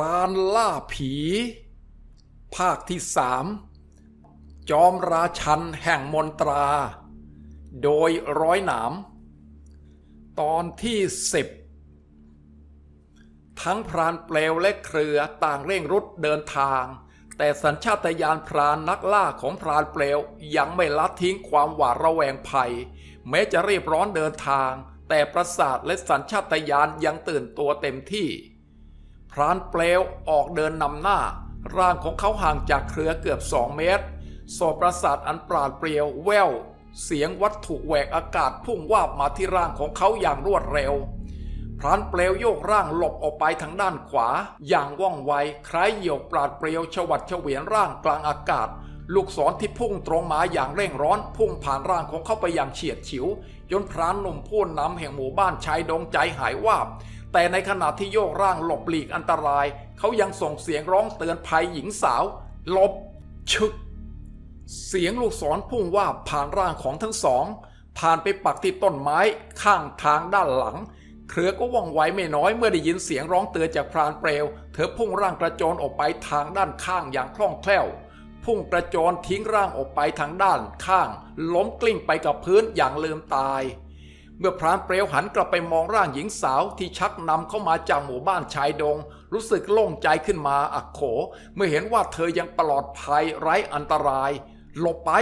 พรานล่าผี ภาคที่สามจอมราชันแห่งมนตรา โดยร้อยหนาม ตอนที่สิบทั้งพรานเปลวและเครือต่างเร่งรุดเดินทาง แต่สัญชาตญาณพรานนักล่าของพรานเปลวยังไม่ละทิ้งความหวาดระแวงภัย แม้จะรีบร้อนเดินทาง แต่ประสาทและสัญชาตญาณยังตื่นตัวเต็มที่ พรานเปลวออกเดินนำหน้า ร่างของเขาห่างจากเครือเกือบสองเมตรสอบประสาทอันปราดเปรียวแววเสียงวัตถุแหวกอากาศพุ่งวาบมาที่ร่างของเขาอย่างรวดเร็ว พรานเปลวโยกร่างหลบออกไปทางด้านขวา อย่างว่องไวคล้ายเหยี่ยวปราดเปรียวฉวัดเฉวียนร่างกลางอากาศ ลูกศรที่พุ่งตรงมาอย่างเร่งร้อนพุ่งผ่านร่างของเขาไปอย่างเฉียดฉิวจนพรานหนุ่มผู้นำแห่งหมู่บ้านชายดงใจหายวาบ แต่ในขณะที่โยกร่างหลบหลีกอันตราย เขายังส่งเสียงร้องเตือนภัยหญิงสาวหลบ ชึก เสียงลูกศรพุ่งว่าผ่านร่างของทั้งสอง ผ่านไปปักที่ต้นไม้ข้างทางด้านหลัง เครือก็ว่องไวไม่น้อยเมื่อได้ยินเสียงร้องเตือนจากพรานเปลว เธอพุ่งร่างกระโจนออกไปทางด้านข้างอย่างคล่องแคล่ว พุ่งกระโจนทิ้งร่างออกไปทางด้านข้าง ล้มกลิ้งไปกับพื้นอย่างลืมตาย เมื่อพรานเปลวหันกลับไปมองร่างหญิงสาวที่ชักนำเข้ามาจากหมู่บ้านชายดง รู้สึกโล่งใจขึ้นมาอักโข เมื่อเห็นว่าเธอยังปลอดภัยไร้อันตราย หลบไป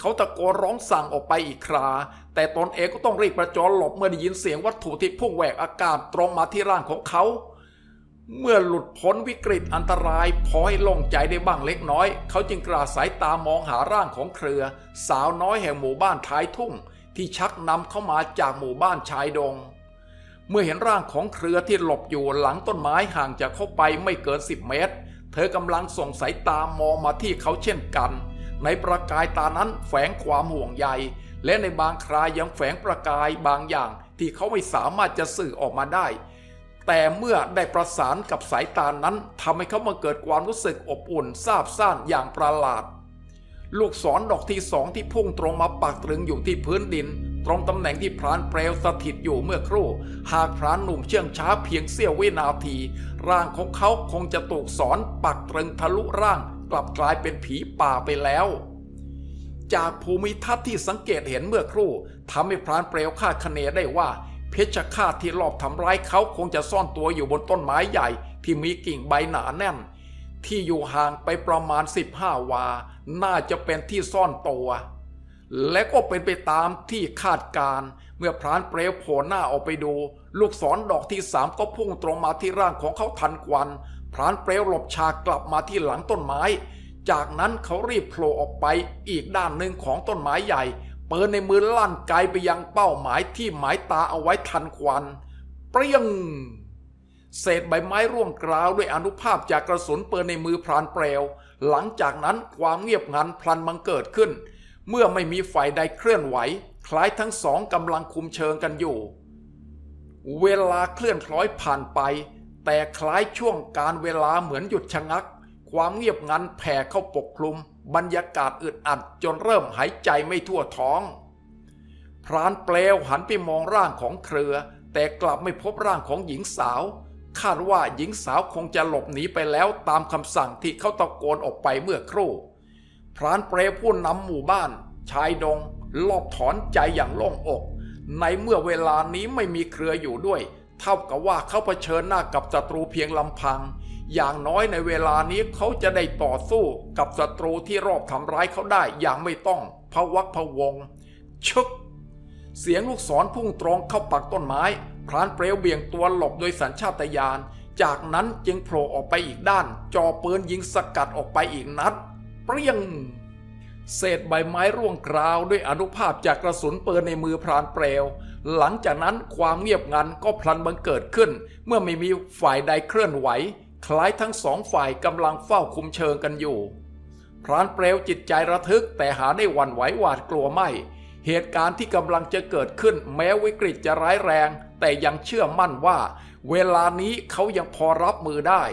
เขาตะโกนร้องสั่งออกไปอีกครา แต่ตนเองก็ต้องรีบประจรหลบเมื่อได้ยินเสียงวัตถุที่พุ่งแหวกอากาศตรงมาที่ร่างของเขา เมื่อหลุดพ้นวิกฤตอันตรายพอให้โล่งใจได้บ้างเล็กน้อย เขาจึงกราสายตามองหาร่างของเครือ สาวน้อยแห่งหมู่บ้านท้ายทุ่ง ที่ชักนำเข้ามาจากหมู่บ้านชายดง เมื่อเห็นร่างของเครือที่หลบอยู่หลังต้นไม้ห่างจากเข้าไปไม่เกิน10เมตร เธอกำลังส่งสายตามองมาที่เขาเช่นกัน ในประกายตานั้นแฝงความห่วงใย และในบางครายังแฝงประกายบางอย่างที่เขาไม่สามารถจะสื่อออกมาได้ แต่เมื่อได้ประสานกับสายตานั้นทำให้เขามาเกิดความรู้สึกอบอุ่นซาบซ่านอย่างประหลาด ลูกศรดอกที่สองที่พุ่งตรงมาปักตรึงอยู่ที่พื้นดิน ตรงตำแหน่งที่พรานเปลวสถิตอยู่เมื่อครู่ หากพรานหนุ่มเชื่องช้าเพียงเสี้ยววินาที ร่างของเขาคงจะถูกสอนปักตรึงทะลุร่าง กลับกลายเป็นผีป่าไปแล้ว จากภูมิทัศน์ที่สังเกตเห็นเมื่อครู่ทำให้พรานเปลวคาดคะเนได้ว่า เพชฌฆาตที่ลอบทำร้ายเขาคงจะซ่อนตัวอยู่บนต้นไม้ใหญ่ ที่มีกิ่งใบหนาแน่น ที่อยู่ห่างไปประมาณ 15 วา น่าจะเป็นที่ซ่อนตัว และก็เป็นไปตามที่คาดการณ์เมื่อพรานเปลวโผล่หน้าออกไปดู ลูกศรดอกที่สามก็พุ่งตรงมาที่ร่างของเขาทันควัน พรานเปลวหลบฉากกลับมาที่หลังต้นไม้ จากนั้นเขารีบโผล่ออกไปอีกด้านหนึ่งของต้นไม้ใหญ่เปิดในมือลั่นไกลไปยังเป้าหมายที่หมายตาเอาไว้ทันควัน เปรี้ยง เศษใบไม้ร่วงกราวด้วยอนุภาพจากกระสุนปืนในมือพรานเปลว หลังจากนั้นความเงียบงันพลันบังเกิดขึ้น เมื่อไม่มีฝ่ายใดเคลื่อนไหว คล้ายทั้งสองกำลังคุมเชิงกันอยู่ เวลาเคลื่อนคล้อยผ่านไป แต่คล้ายช่วงการเวลาเหมือนหยุดชะงัก ความเงียบงันแผ่เข้าปกคลุม บรรยากาศอึดอัดจนเริ่มหายใจไม่ทั่วท้อง พรานเปลวหันไปมองร่างของเครือ แต่กลับไม่พบร่างของหญิงสาว คาดว่าหญิงสาวคงจะหลบหนีไปแล้วตามคำสั่งที่เขาตะโกนออกไปเมื่อครู่ พรานเปรผู้นำหมู่บ้าน ชายดง ลอบถอนใจอย่างโล่งอก ในเมื่อเวลานี้ไม่มีเครืออยู่ด้วย เท่ากับว่าเขาเผชิญหน้ากับศัตรูเพียงลำพัง อย่างน้อยในเวลานี้เขาจะได้ต่อสู้กับศัตรูที่รอบทำร้ายเขาได้อย่างไม่ต้องพะวักพะวงชึกเสียงลูกศรพุ่งตรงเข้าปักต้นไม้ พรานเปลวเบี่ยงตัวหลบโดยสัญชาตญาณ จากนั้นจึงโผล่ออกไปอีกด้าน จอปืนยิงสกัดออกไปอีกนัด เปรี้ยง เศษใบไม้ร่วงกราวด้วยอนุภาพจากกระสุนปืนในมือพรานเปลว หลังจากนั้นความเงียบงันก็พลันบังเกิดขึ้น เมื่อไม่มีฝ่ายใดเคลื่อนไหว คล้ายทั้งสองฝ่ายกำลังเฝ้าคุมเชิงกันอยู่ พรานเปลวจิตใจระทึกแต่หาได้หวั่นไหวหวาดกลัวไม่ เหตุการณ์ที่กำลังจะเกิดขึ้นแม้วิกฤตจะร้ายแรง แต่ยังเชื่อมั่นว่า เวลานี้เขายังพอรับมือได้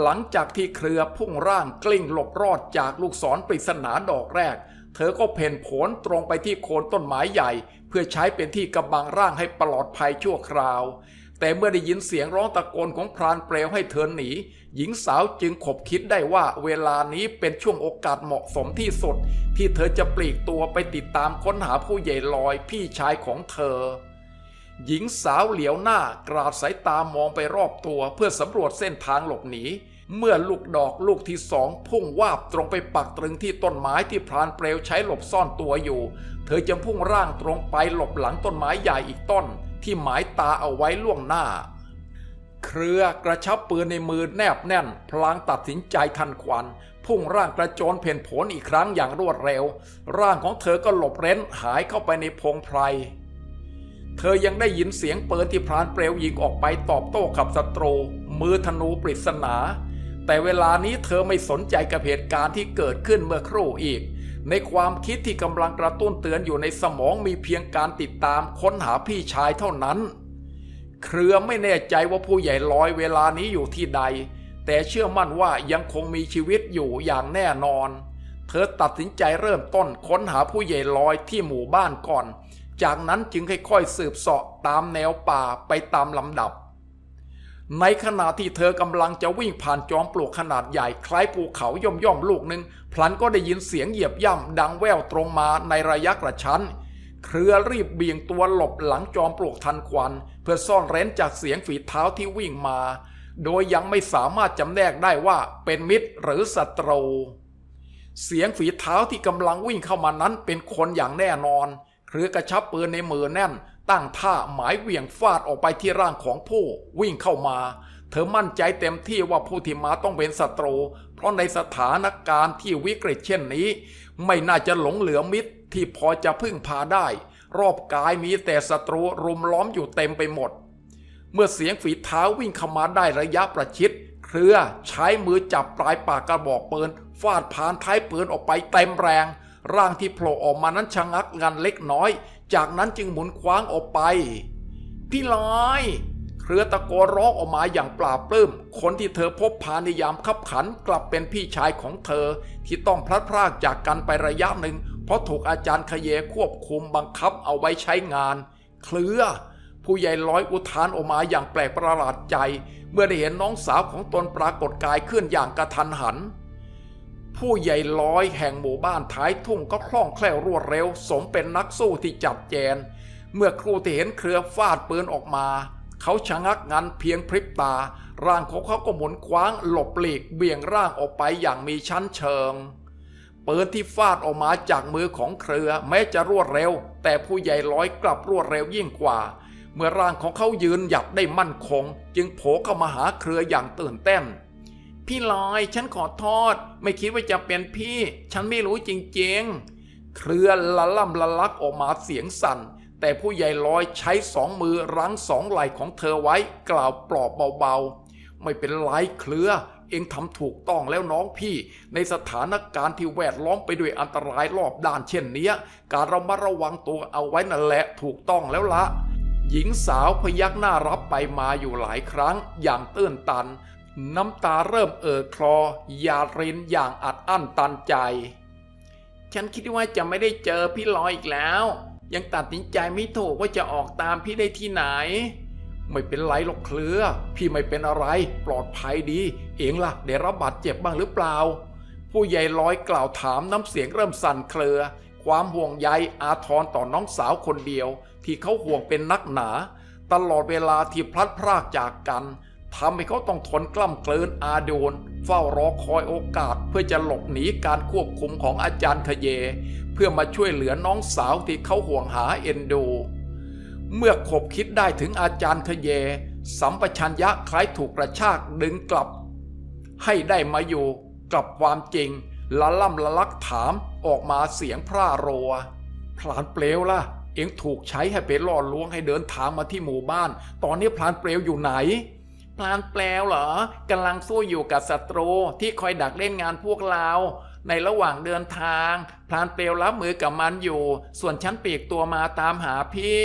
หลังจากที่เครือพุ่งร่างกลิ้งหลบรอดจากลูกศรปริศนาดอกแรก เธอก็เพ่นผนตรงไปที่โคนต้นไม้ใหญ่ เพื่อใช้เป็นที่กำบังร่างให้ปลอดภัยชั่วคราว แต่เมื่อได้ยินเสียงร้องตะโกนของพรานเปลวให้เธอหนี หญิงสาวจึงขบคิดได้ว่าเวลานี้เป็นช่วงโอกาสเหมาะสมที่สุด ที่เธอจะปลีกตัวไปติดตามค้นหาผู้ใหญ่ลอยพี่ชายของเธอ หญิงสาวเหลียวหน้ากราดสายตามองไปรอบตัวเพื่อสำรวจเส้นทางหลบหนีเมื่อลูกดอกลูกที่สองพุ่งวาบตรงไปปักตรึงที่ต้นไม้ที่พรานเปลวใช้หลบซ่อนตัวอยู่ เธอจึงพุ่งร่างตรงไปหลบหลังต้นไม้ใหญ่อีกต้น ที่หมายตาเอาไว้ล่วงหน้า เครือกระชับปืนในมือแนบแน่น พลางตัดสินใจทันควัน พุ่งร่างกระโจนเพ่นผลอีกครั้งอย่างรวดเร็ว ร่างของเธอก็หลบเร้นหายเข้าไปในพงไพรเธอยังได้ยินเสียงปืนที่พรานเปลวยิงออกไปตอบโต้กับศัตรู มือธนูปริศนา แต่เวลานี้เธอไม่สนใจกับเหตุการณ์ที่เกิดขึ้นเมื่อครู่อีก ในความคิดที่กำลังกระตุ้นเตือนอยู่ในสมองมีเพียงการติดตามค้นหาพี่ชายเท่านั้น เครือไม่แน่ใจว่าผู้ใหญ่ลอยเวลานี้อยู่ที่ใด แต่เชื่อมั่นว่ายังคงมีชีวิตอยู่อย่างแน่นอน เธอตัดสินใจเริ่มต้นค้นหาผู้ใหญ่ลอยที่หมู่บ้านก่อน จากนั้นจึงค่อยๆสืบเสาะตามแนวป่าไปตามลำดับ ในขณะที่เธอกำลังจะวิ่งผ่านจอมปลวกขนาดใหญ่คล้ายภูเขาย่อมย่อมลูกหนึ่งพลันก็ได้ยินเสียงเหยียบย่ำดังแว่วตรงมาในระยะกระชั้น เครือรีบเบี่ยงตัวหลบหลังจอมปลวกทันควัน เพื่อซ่อนเร้นจากเสียงฝีเท้าที่วิ่งมา โดยยังไม่สามารถจำแนกได้ว่าเป็นมิตรหรือศัตรู เสียงฝีเท้าที่กำลังวิ่งเข้ามานั้นเป็นคนอย่างแน่นอน เครือกระชับปืนในมือแน่น ตั้งท่าหมายเหวี่ยงฟาดออกไปที่ร่างของผู้วิ่งเข้ามา เธอมั่นใจเต็มที่ว่าผู้ที่มาต้องเป็นศัตรู เพราะในสถานการณ์ที่วิกฤตเช่นนี้ ไม่น่าจะหลงเหลือมิตรที่พอจะพึ่งพาได้ รอบกายมีแต่ศัตรูรุมล้อมอยู่เต็มไปหมด เมื่อเสียงฝีเท้าวิ่งเข้ามาได้ระยะประชิด เครือใช้มือจับปลายปากกระบอกปืนฟาดผ่านท้ายปืนออกไปเต็มแรงร่างที่โผล่ออกมานั้นชะงักงันเล็กน้อย จากนั้นจึงหมุนคว้างออกไป พี่ลอย เครือตะโกร้องออกมาอย่างปลาบปลื้ม คนที่เธอพบพาในยามขับขันกลับเป็นพี่ชายของเธอที่ต้องพลัดพรากจากกันไประยะหนึ่ง เพราะถูกอาจารย์ขยเยควบคุมบังคับเอาไว้ใช้งาน เครือ ผู้ใหญ่ลอยอุทานออกมาอย่างแปลกประหลาดใจ เมื่อได้เห็นน้องสาวของตนปรากฏกายขึ้นอย่างกระทันหัน ผู้ใหญ่ลอยแห่งหมู่บ้านท้ายทุ่งก็คล่องแคล่วรวดเร็ว สมเป็นนักสู้ที่จัดแจน เมื่อครูที่เห็นเครือฟาดปืนออกมา เขาชะงักงันเพียงพริบตา ร่างของเขาก็หมุนคว้างหลบหลีกเบี่ยงร่างออกไปอย่างมีชั้นเชิงปืนที่ฟาดออกมาจากมือของเครือแม้จะรวดเร็ว แต่ผู้ใหญ่ลอยกลับรวดเร็วยิ่งกว่า เมื่อร่างของเขายืนหยัดได้มั่นคง จึงโผล่เข้ามาหาเครืออย่างตื่นเต้น พี่ลอยฉันขอโทษ ไม่คิดว่าจะเป็นพี่ ฉันไม่รู้จริงๆ เครือละล่ำละลักออกมาเสียงสั่น แต่ผู้ใหญ่ลอยใช้สองมือรั้งสองไหล่ของเธอไว้กล่าวปลอบเบาๆ ไม่เป็นไรเครือ เองทำถูกต้องแล้วน้องพี่ ในสถานการณ์ที่แวดล้อมไปด้วยอันตรายรอบด้านเช่นนี้การระมัดระวังตัวเอาไว้นั่นแหละถูกต้องแล้วละหญิงสาวพยักหน้ารับไปมาอยู่หลายครั้งอย่างตื้นตัน น้ำตาเริ่มเอ่อคลอหยาดรินอย่างอัดอั้นตันใจ ฉันคิดว่าจะไม่ได้เจอพี่ลอยอีกแล้ว ยังตัดสินใจไม่ถูกว่าจะออกตามพี่ได้ที่ไหน ไม่เป็นไรหรอกเคลือ พี่ไม่เป็นอะไร ปลอดภัยดี เองล่ะได้รับบาดเจ็บบ้างหรือเปล่า ผู้ใหญ่ลอยกล่าวถามน้ำเสียงเริ่มสั่นเครือ ความห่วงใยอาทรต่อน้องสาวคนเดียว ที่เขาห่วงเป็นนักหนา ตลอดเวลาที่พลัดพรากจากกัน ทำให้เขาต้องทนกล้ำเกลืนอาโดน เฝ้ารอคอยโอกาสเพื่อจะหลบหนีการควบคุมของอาจารย์ขเย เพื่อมาช่วยเหลือน้องสาวที่เขาห่วงหาเอ็นดูเมื่อขบคิดได้ถึงอาจารย์ขเย สัมปชัญญะคล้ายถูกกระชากดึงกลับ ให้ได้มาอยู่กับความจริงละล่ำละลักถามออกมาเสียงพร่าโรวพลานเปลวล่ะ เอ็งถูกใช้ให้ไปล่อลวงให้เดินทางมาที่หมู่บ้าน ตอนนี้พลานเปลวอยู่ไหน พลานเปลวเหรอกำลังสู้อยู่กับศัตรูที่คอยดักเล่นงานพวกเรา ในระหว่างเดินทาง พลานเปลวรับมือกับมันอยู่ ส่วนฉันปีกตัวมาตามหาพี่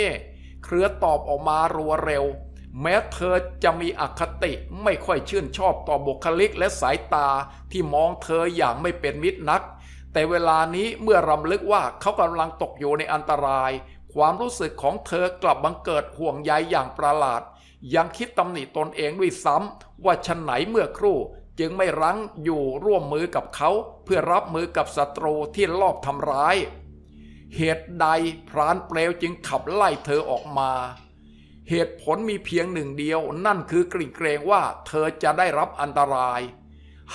เครือตอบออกมารัวเร็ว แม้เธอจะมีอคติไม่ค่อยชื่นชอบต่อบุคลิกและสายตาที่มองเธออย่างไม่เป็นมิตรนัก แต่เวลานี้เมื่อรำลึกว่าเขากำลังตกอยู่ในอันตราย ความรู้สึกของเธอกลับบังเกิดห่วงใยอย่างประหลาด ยังคิดตำหนิตนเองด้วยซ้ำว่าชันไหนเมื่อครู่จึงไม่รั้งอยู่ร่วมมือกับเขา เพื่อรับมือกับศัตรูที่ลอบทำร้าย เหตุใดพรานเปลวจึงขับไล่เธอออกมา เหตุผลมีเพียงหนึ่งเดียว นั่นคือกลิ่นเกรงว่าเธอจะได้รับอันตราย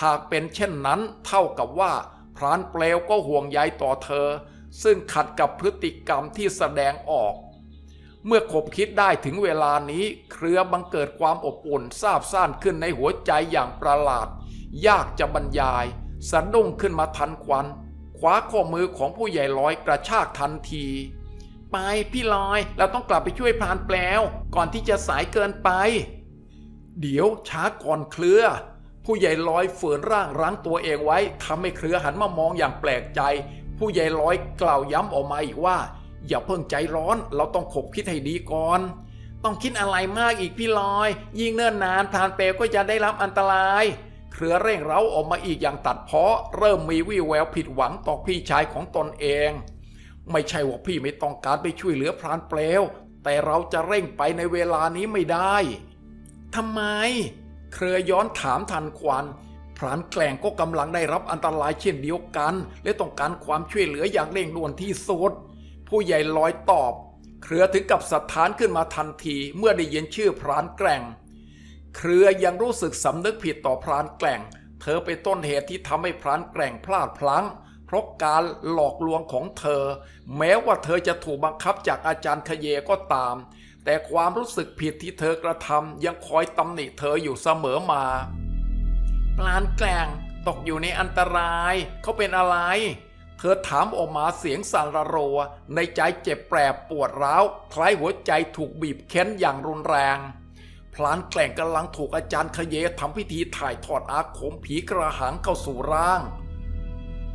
หากเป็นเช่นนั้นเท่ากับว่า พรานเปลวก็ห่วงใยต่อเธอ ซึ่งขัดกับพฤติกรรมที่แสดงออก เมื่อคบคิดได้ถึงเวลานี้เครือบังเกิดความอบอุ่นซาบซ่านขึ้นในหัวใจอย่างประหลาด ยากจะบรรยาย สะดุ้งขึ้นมาทันควันคว้าข้อมือของผู้ใหญ่ลอยกระชากทันที ไปพี่ลอยเราต้องกลับไปช่วยพรานแปลวก่อนที่จะสายเกินไป เดี๋ยวช้าก่อนเครือ ผู้ใหญ่ลอยฝืนร่างรั้งตัวเองไว้ทำให้เครือหันมามองอย่างแปลกใจ ผู้ใหญ่ลอยกล่าวย้ำออกมาอีกว่า อย่าเพิ่งใจร้อน เราต้องขบคิดให้ดีก่อน ต้องคิดอะไรมากอีกพี่ลอย ยิ่งเนิ่นนานพรานเปลก็จะได้รับอันตราย เครือเร่งเร้าออกมาอีกอย่างตัดเพาะ เริ่มมีวี่แววผิดหวังต่อพี่ชายของตนเอง ไม่ใช่ว่าพี่ไม่ต้องการไปช่วยเหลือพรานเปลว แต่เราจะเร่งไปในเวลานี้ไม่ได้ทำไม เครือย้อนถามทันควันพรานแกล้งก็กำลังได้รับอันตรายเช่นเดียวกัน และต้องการความช่วยเหลืออย่างเร่งด่วนที่สุด ผู้ใหญ่ลอยตอบ เครือถึงกับสถานขึ้นมาทันทีเมื่อได้ยินชื่อพรานแกล้งเครือยังรู้สึกสำนึกผิดต่อพรานแกล้งเธอเป็นต้นเหตุที่ทำให้พรานแกล้งพลาดพลั้ง เพราะการหลอกลวงของเธอ แม้ว่าเธอจะถูกบังคับจากอาจารย์ขเยก็ตาม แต่ความรู้สึกผิดที่เธอกระทำยังคอยตำหนิเธออยู่เสมอมาพรานแกล้งตกอยู่ในอันตรายเขาเป็นอะไร เธอถามออกมาเสียงสั่นระโรวในใจเจ็บแปรปวดร้าว คล้ายหัวใจถูกบีบเค้นอย่างรุนแรง พลานแกล้งกำลังถูกอาจารย์ขยเยทำพิธีถ่ายทอดอาคมผีกระหังเข้าสู่ร่าง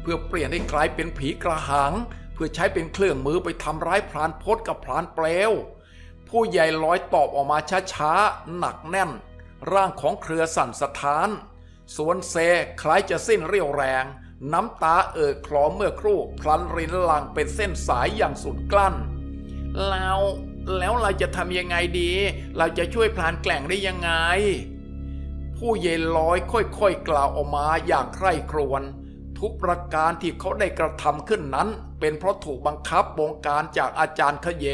เพื่อเปลี่ยนให้กลายเป็นผีกระหัง เพื่อใช้เป็นเครื่องมือไปทำร้ายพรานพศกับพรานเปลวผู้ใหญ่ลอยตอบออกมาช้าๆหนักแน่น ร่างของเครือสั่นสะท้านส่วนเซคล้ายจะสิ้นเรี่ยวแรง น้ำตาเอ่อคลอเมื่อครู่พลันรินหลังเป็นเส้นสายอย่างสุดกลั้น แล้วแล้วเราจะทำยังไงดี เราจะช่วยพลานแกล่งได้ยังไง ผู้เยนลอยค่อยๆกล่าวออกมาอย่างใคร่ครวญทุกประการที่เขาได้กระทำขึ้นนั้น เป็นเพราะถูกบังคับบงการจากอาจารย์ขยเย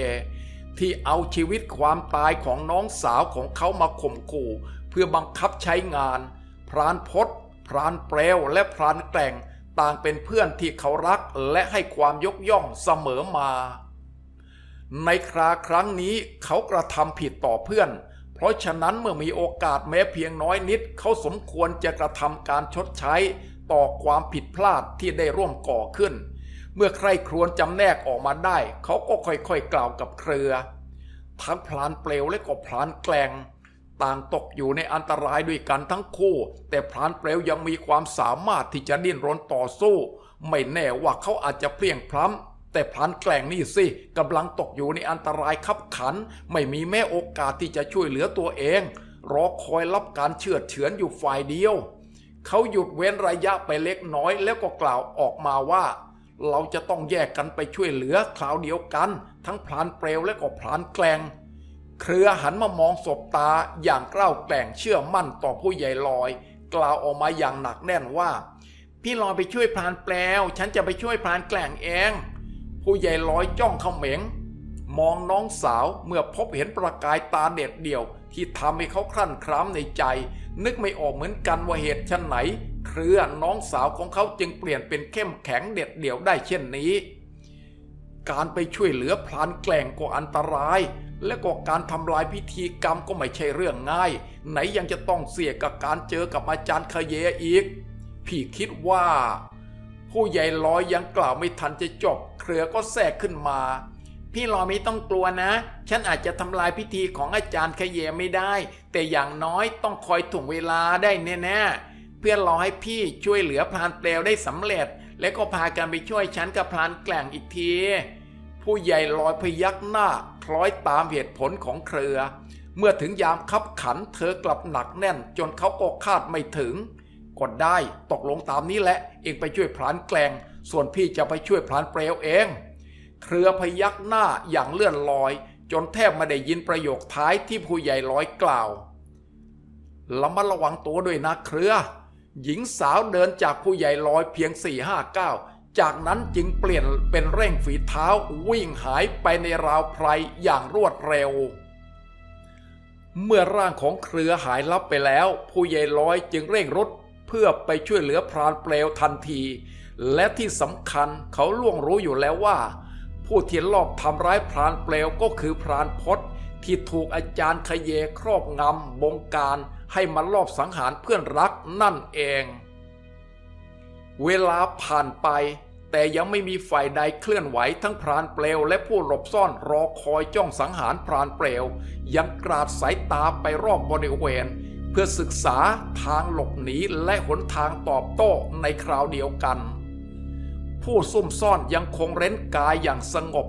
ที่เอาชีวิตความตายของน้องสาวของเขามาข่มขู่ เพื่อบังคับใช้งาน พรานพศพรานเปลวและพรานแกล่ง ต่างเป็นเพื่อนที่เขารักและให้ความยกย่องเสมอมา ในคราครั้งนี้เขากระทำผิดต่อเพื่อน เพราะฉะนั้นเมื่อมีโอกาสแม้เพียงน้อยนิด เขาสมควรจะกระทำการชดใช้ต่อความผิดพลาดที่ได้ร่วมก่อขึ้น เมื่อใครครวญจำแนกออกมาได้ เขาก็ค่อยๆกล่าวกับเครือ ทั้งพลานเปลวและก็พลานแกลง ต่างตกอยู่ในอันตรายด้วยกันทั้งคู่ แต่พรานเปลวยังมีความสามารถที่จะดิ้นรนต่อสู้ ไม่แน่ว่าเขาอาจจะเพลียงพล้ำแต่พรานแกล้งนี่สิกำลังตกอยู่ในอันตรายขับขัน ไม่มีแม้โอกาสที่จะช่วยเหลือตัวเอง รอคอยรับการเชือดเฉือนอยู่ฝ่ายเดียว เขาหยุดเว้นระยะไปเล็กน้อยแล้วก็กล่าวออกมาว่า เราจะต้องแยกกันไปช่วยเหลือคราวเดียวกัน ทั้งพรานเปลวและก็พรานแกลง เครือหันมามองศบตาอย่างกล้าวแกล่งเชื่อมั่นต่อผู้ใหญ่ลอย กล่าวออกมาอย่างหนักแน่นว่า พี่ลอยไปช่วยพรานแปลวฉันจะไปช่วยพรานแกล่งเอง ผู้ใหญ่ลอยจ้องเขม็ง มองน้องสาวเมื่อพบเห็นประกายตาเด็ดเดี่ยว ที่ทำให้เขาครั่นคร้ามในใจ นึกไม่ออกเหมือนกันว่าเหตุชันไหน เครือน้องสาวของเขาจึงเปลี่ยนเป็นเข้มแข็งเด็ดเดี่ยวได้เช่นนี้ การไปช่วยเหลือพรานแกล่งก็อันตราย และก็การทำลายพิธีกรรมก็ไม่ใช่เรื่องง่าย ไหนยังจะต้องเสี่ยงกับการเจอกับอาจารย์ขยเยอีก พี่คิดว่า ผู้ใหญ่ลอยยังกล่าวไม่ทันจะจบ เครือก็แทรกขึ้นมา พี่ลอยไม่ต้องกลัวนะ ฉันอาจจะทำลายพิธีของอาจารย์ขยเยไม่ได้ แต่อย่างน้อยต้องคอยถ่วงเวลาได้แน่ๆเพื่อรอให้พี่ช่วยเหลือพรานเปลวได้สำเร็จ และก็พากันไปช่วยฉันกับพรานแกล่งอีกทีผู้ใหญ่ลอยพยักหน้า คล้อยตามเหตุผลของเครือ เมื่อถึงยามคับขันเธอกลับหนักแน่น จนเขาก็คาดไม่ถึงก็ได้ตกลงตามนี้แหละ เองไปช่วยพรานแกลง ส่วนพี่จะไปช่วยพรานเปลวเอง เครือพยักหน้าอย่างเลื่อนลอย จนแทบไม่ได้ยินประโยคท้ายที่ผู้ใหญ่ร้อยกล่าวระมัดระวังตัวด้วยนะเครือ หญิงสาวเดินจากผู้ใหญ่ลอยเพียง4ี่ห้าเก้า จากนั้นจึงเปลี่ยนเป็นเร่งฝีเท้าวิ่งหายไปในราวไพรอย่างรวดเร็ว เมื่อร่างของเครือหายลับไปแล้ว ผู้ใหญ่ลอยจึงเร่งรถเพื่อไปช่วยเหลือพรานเปลวทันที และที่สำคัญเขาล่วงรู้อยู่แล้วว่า ผู้ที่ลอบทำร้ายพรานเปลวก็คือพรานพศที่ถูกอาจารย์ขยเยครอบงำบงการให้มาลอบสังหารเพื่อนรักนั่นเอง เวลาผ่านไป แต่ยังไม่มีฝ่ายใดเคลื่อนไหวทั้งพรานเปลว และผู้หลบซ่อนรอคอยจ้องสังหารพรานเปลว ยังกราดสายตาไปรอบบริเวณ เพื่อศึกษาทางหลบหนีและหนทางตอบโต้ในคราวเดียวกัน ผู้ซุ่มซ่อนยังคงเร้นกายอย่างสงบ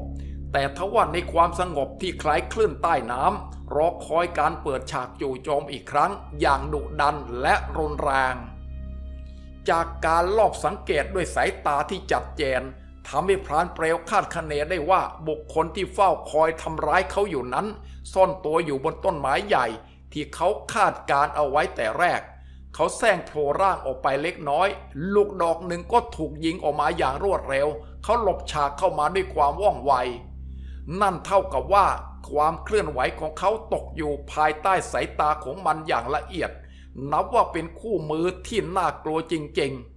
แต่ทว่าในความสงบที่คล้ายคลื่นใต้น้ำรอคอยการเปิดฉากจู่โจมอีกครั้งอย่างดุดันและรุนแรง จากการลอบสังเกตด้วยสายตาที่จัดแจนทำให้พรานเปลวคาดคะเนได้ว่าบุคคลที่เฝ้าคอยทำร้ายเขาอยู่นั้น ซ่อนตัวอยู่บนต้นไม้ใหญ่ ที่เขาคาดการเอาไว้แต่แรก เขาแซงโผล่ร่างออกไปเล็กน้อย ลูกดอกหนึ่งก็ถูกยิงออกมาอย่างรวดเร็ว เขาหลบฉากเข้ามาด้วยความว่องไว นั่นเท่ากับว่า ความเคลื่อนไหวของเขาตกอยู่ภายใต้สายตาของมันอย่างละเอียด นับว่าเป็นคู่มือที่น่ากลัวจริงๆ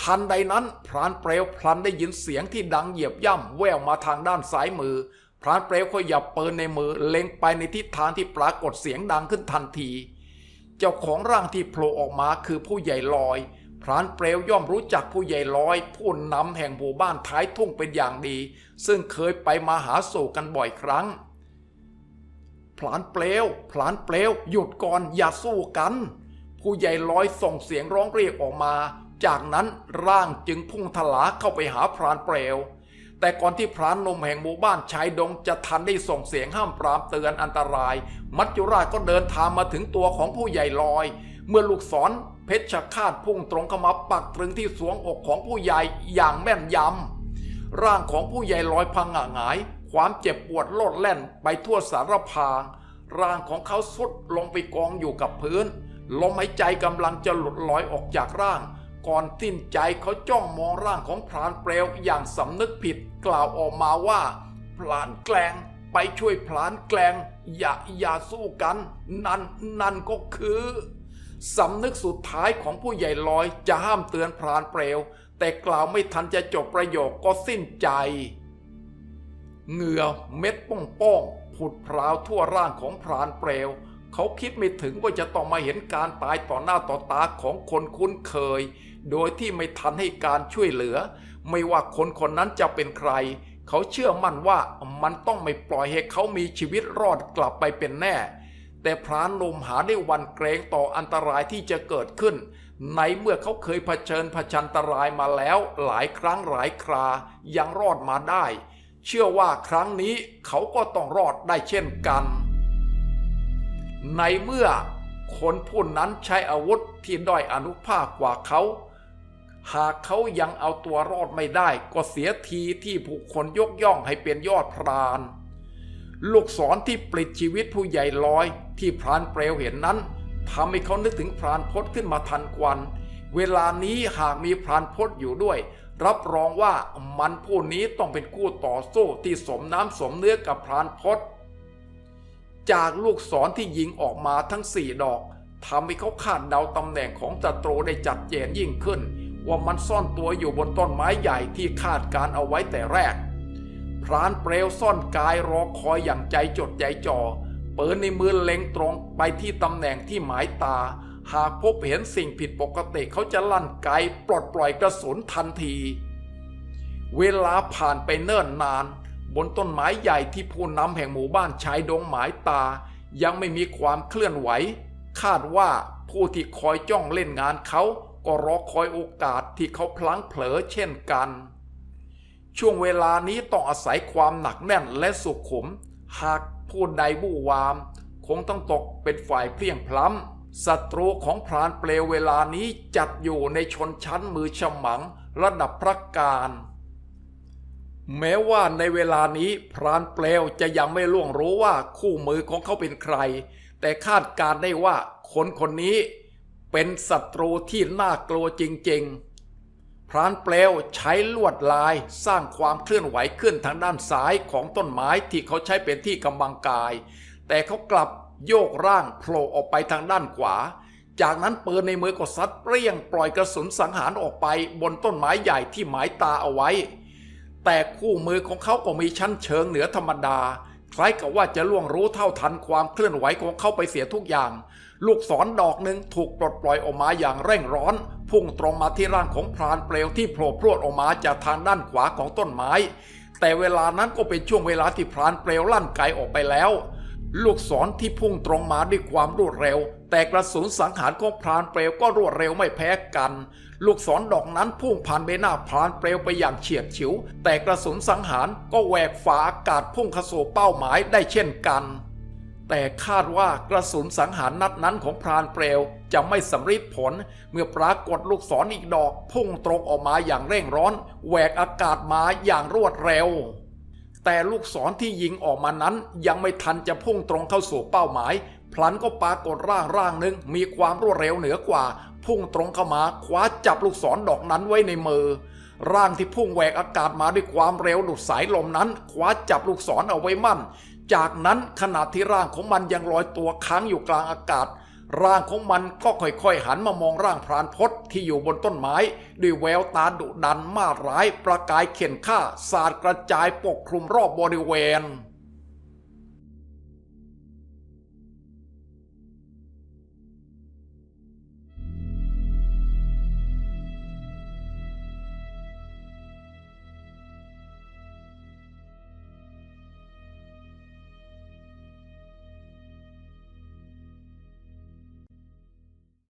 ทันใดนั้นพรานเปลวพลันได้ยินเสียงที่ดังเหยียบย่ำแววมาทางด้านซ้ายมือ พรานเปลวขยับปืนในมือเล็งไปในทิศทางที่ปรากฏเสียงดังขึ้นทันที เจ้าของร่างที่โผล่ออกมาคือผู้ใหญ่ลอย พรานเปลวย่อมรู้จักผู้ใหญ่ลอย ผู้นำแห่งหมู่บ้านท้ายทุ่งเป็นอย่างดี ซึ่งเคยไปมาหาสู่กันบ่อยครั้ง พลานเปลวพลานเปลวหยุดก่อนอย่าสู้กัน ผู้ใหญ่ลอยส่งเสียงร้องเรียกออกมา จากนั้นร่างจึงพุ่งทลาเข้าไปหาพรานเปลวแต่ก่อนที่พรานนมแห่งหมู่บ้านชายดงจะทันได้ส่งเสียงห้ามปรามเตือนอันตราย มัจจุราชก็เดินทางมาถึงตัวของผู้ใหญ่ลอย เมื่อลูกศรเพชฌฆาตพุ่งตรงเข้ามาปักตรึงที่สวงอกของผู้ใหญ่อย่างแม่นยำร่างของผู้ใหญ่ลอยพังหงาย ความเจ็บปวดโลดแล่นไปทั่วสารพางร่างของเขาสุดลงไปกองอยู่กับพื้น ลมหายใจกำลังจะหลุดลอยออกจากร่าง ก่อนสิ้นใจเขาจ้องมองร่างของพรานเปลวอย่างสำนึกผิดกล่าวออกมาว่าพลานแกลงไปช่วยพลานแกลงอย่าอย่าสู้กัน นั่นนั่นก็คือสำนึกสุดท้ายของผู้ใหญ่ลอยจะห้ามเตือนพรานเปลว แต่กล่าวไม่ทันจะจบประโยคก็สิ้นใจ เหงื่อเม็ดป้องป้องๆผุดพราวทั่วร่างของพรานเปลว เขาคิดไม่ถึงว่าจะต้องมาเห็นการตายต่อหน้าต่อตาของคนคุ้นเคย โดยที่ไม่ทันให้การช่วยเหลือ ไม่ว่าคนคนนั้นจะเป็นใคร เขาเชื่อมั่นว่ามันต้องไม่ปล่อยให้เขามีชีวิตรอดกลับไปเป็นแน่ แต่พรานหนุ่มหาได้วันเกรงต่ออันตรายที่จะเกิดขึ้น ในเมื่อเขาเคยเผชิญผชันตรายมาแล้วหลายครั้งหลายครายังรอดมาได้ เชื่อว่าครั้งนี้เขาก็ต้องรอดได้เช่นกัน ในเมื่อคนผู้นั้นใช้อาวุธที่ด้อยอนุภาคกว่าเขา หากเขายังเอาตัวรอดไม่ได้ก็เสียทีที่ผู้คนยกย่องให้เป็นยอดพราน ลูกศรที่ปลิดชีวิตผู้ใหญ่ลอยที่พรานเปลวเห็นนั้นทำให้เขานึกถึงพรานพศขึ้นมาทันควัน เวลานี้หากมีพรานพศอยู่ด้วย รับรองว่ามันผู้นี้ต้องเป็นคู่ต่อสู้ที่สมน้ำสมเนื้อกับพรานพศจากลูกศรที่ยิงออกมาทั้งสี่ดอกทำให้เขาคาดเดาตำแหน่งของศัตรูได้จัดเจนยิ่งขึ้น ว่ามันซ่อนตัวอยู่บนต้นไม้ใหญ่ที่คาดการเอาไว้แต่แรก พรานเปลวซ่อนกายรอคอยอย่างใจจดใจจ่อเปืนในมือเล็งตรงไปที่ตำแหน่งที่หมายตา หากพบเห็นสิ่งผิดปกติเขาจะลั่นไกปลดปล่อยกระสุนทันที เวลาผ่านไปเนิ่นนาน บนต้นไม้ใหญ่ที่ผู้นำแห่งหมู่บ้านชายดงหมายตา ยังไม่มีความเคลื่อนไหว คาดว่าผู้ที่คอยจ้องเล่นงานเขาก็รอคอยโอกาสที่เขาพลั้งเผลอเช่นกัน ช่วงเวลานี้ต้องอาศัยความหนักแน่นและสุขุม หากผู้ใดบู้วาม คงต้องตกเป็นฝ่ายเพลียงพล้ำ ศัตรูของพรานเปลวเวลานี้จัดอยู่ในชนชั้นมือฉมังระดับพระการ แม้ว่าในเวลานี้พรานเปลวจะยังไม่ล่วงรู้ว่าคู่มือของเขาเป็นใคร แต่คาดการณ์ได้ว่าคนคนนี้เป็นศัตรูที่น่ากลัวจริงๆ พรานเปลวใช้ลวดลายสร้างความเคลื่อนไหวขึ้นทางด้านซ้ายของต้นไม้ที่เขาใช้เป็นที่กำบังกาย แต่เขากลับ โยกร่างโผล่ออกไปทางด้านขวา จากนั้นปืนในมือก็ซัดเปรี้ยงปล่อยกระสุนสังหารออกไปบนต้นไม้ใหญ่ที่หมายตาเอาไว้ แต่คู่มือของเขาก็มีชั้นเชิงเหนือธรรมดา คล้ายกับว่าจะล่วงรู้เท่าทันความเคลื่อนไหวของเขาไปเสียทุกอย่าง ลูกศรดอกหนึ่งถูกปลดปล่อยออกมาอย่างเร่งร้อน พุ่งตรงมาที่ร่างของพรานเปลวที่โผล่พรวดออกมาจากทางด้านขวาของต้นไม้ แต่เวลานั้นก็เป็นช่วงเวลาที่พรานเปลวลั่นไกออกไปแล้ว ลูกศรที่พุ่งตรงมาด้วยความรวดเร็ว แต่กระสุนสังหารของพรานเปลวก็รวดเร็วไม่แพ้กัน ลูกศรดอกนั้นพุ่งผ่านใบหน้าพรานเปลวไปอย่างเฉียดฉิว แต่กระสุนสังหารก็แหวกฝาอากาศพุ่งเข้าสู่เป้าหมายได้เช่นกัน แต่คาดว่ากระสุนสังหารนัดนั้นของพรานเปลวจะไม่สำฤทธิ์ผล เมื่อปรากฏลูกศรออีกดอก พุ่งตรงออกมาอย่างเร่งร้อนแหวกอากาศมาอย่างรวดเร็ว แต่ลูกศรที่ยิงออกมานั้น ยังไม่ทันจะพุ่งตรงเข้าสู่เป้าหมาย พลันก็ปรากฏร่างร่างหนึ่งมีความรวดเร็วเหนือกว่า พุ่งตรงเข้ามาคว้าจับลูกศรดอกนั้นไว้ในมือ ร่างที่พุ่งแหวกอากาศมาด้วยความเร็วดุดสายลมนั้น คว้าจับลูกศรเอาไว้มั่น จากนั้นขณะที่ร่างของมันยังลอยตัวค้างอยู่กลางอากาศ ร่างของมันก็ค่อยๆหันมามองร่างพรานพศที่อยู่บนต้นไม้ ด้วยแววตาดุดันมาร้ายประกายเข็นฆ่าสาดกระจายปกคลุมรอบบริเวณ